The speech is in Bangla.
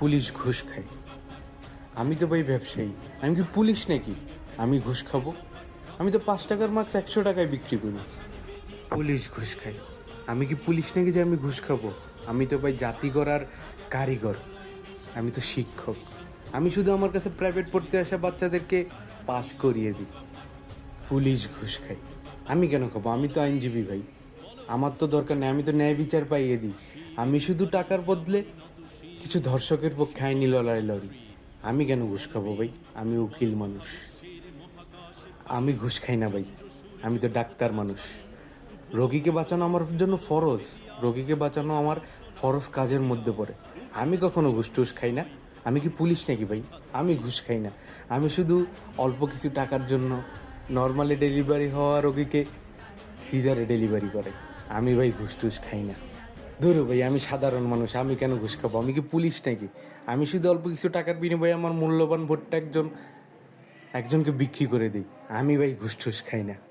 পুলিশ ঘুষ খায় আমি তো ভাই ব্যবসায়ী। আমি কি পুলিশ নাকি? আমি ঘুষ খাব। আমি তো পাঁচ টাকার মাছ একশো টাকায় বিক্রি করি। পুলিশ ঘুষ খায় আমি কি পুলিশ নাকি যে আমি ঘুষ খাব? আমি তো ভাই জাতি করার কারিগর আমি তো শিক্ষক। আমি শুধু আমার কাছে প্রাইভেট পড়তে আসা বাচ্চাদেরকে পাশ করিয়ে দিই। পুলিশ ঘুষ খাই। আমি কেন খাব? আমি তো আইনজীবী ভাই। আমার তো দরকার নেই। আমি তো ন্যায় বিচার পাইয়ে দিই। আমি শুধু টাকার বদলে কিছু ধর্ষকের পক্ষে আইনি লড়াই লড়ি। আমি কেন ঘুষ খাব ভাই? আমি উকিল মানুষ। আমি ঘুষ খাই না ভাই। আমি তো ডাক্তার মানুষ। রোগীকে বাঁচানো আমার জন্য ফরজ। রোগীকে বাঁচানো আমার ফরজ কাজের মধ্যে পড়ে। আমি কখনো ঘুষ টুস খাই না। আমি কি পুলিশ নাকি ভাই? আমি ঘুষ খাই না। আমি শুধু অল্প কিছু টাকার জন্য নর্মালি ডেলিভারি হওয়া রোগীকে সিজারে ডেলিভারি করে। আমি ভাই ঘুষ টুস খাই না। ধরো ভাই, আমি সাধারণ মানুষ, আমি কেন ঘুষ খাব? আমি কি পুলিশ নাকি? আমি শুধু অল্প কিছু টাকার বিনিময়ে আমার মূল্যবান ভোটটা একজন, একজনকে বিক্রি করে দিই। আমি ভাই ঘুষ ঠুস খাই না।